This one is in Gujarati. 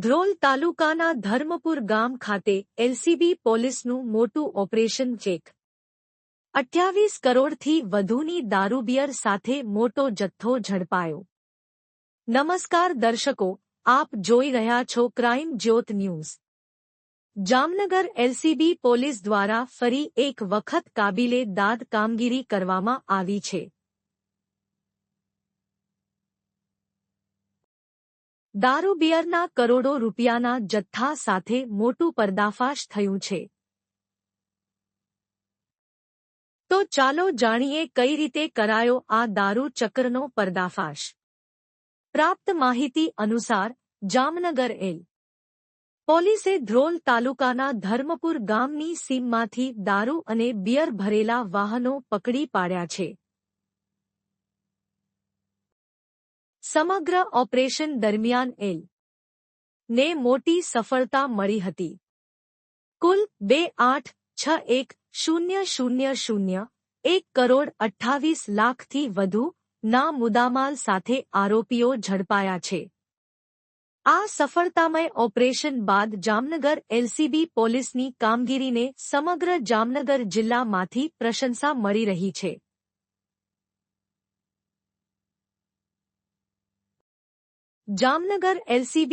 ધ્રોલ તાલુકાના ધર્મપુર ગામ ખાતે એલસીબી પોલીસનું મોટું ઓપરેશન ચેક. અઠ્યાવીસ કરોડથી વધુની દારૂબિયર સાથે મોટો જથ્થો ઝડપાયો. નમસ્કાર દર્શકો, આપ જોઈ રહ્યા છો ક્રાઇમ જ્યોત ન્યૂઝ. જામનગર એલસીબી પોલીસ દ્વારા ફરી એક વખત કાબિલે દાદ કામગીરી કરવામાં આવી છે. દારૂ બિયરના કરોડો રૂપિયાના જથ્થા સાથે મોટું પર્દાફાશ થયું છે. તો ચાલો જાણીએ કઈ રીતે કરાયો આ દારૂ ચક્રનો પર્દાફાશ. પ્રાપ્ત માહિતી અનુસાર, જામનગર એલ. પોલીસે ધ્રોલ તાલુકાના ધર્મપુર ગામની સીમમાંથી દારૂ અને બિયર ભરેલા વાહનો પકડી પાડ્યા છે. સમગ્ર ઓપરેશન દરમિયાન એલ. ને મોટી સફળતા મળી હતી. કુલ બે આઠ છ એક શૂન્ય શૂન્ય શૂન્ય એક કરોડ અઠ્ઠાવીસ લાખથી વધુ ના મુદામાલ સાથે આરોપીઓ ઝડપાયા છે. આ સફળતામય ઓપરેશન બાદ જામનગર એલસીબી પોલીસની કામગીરીને સમગ્ર જામનગર જિલ્લામાંથી પ્રશંસા મળી રહી છે. જામનગર એલસીબી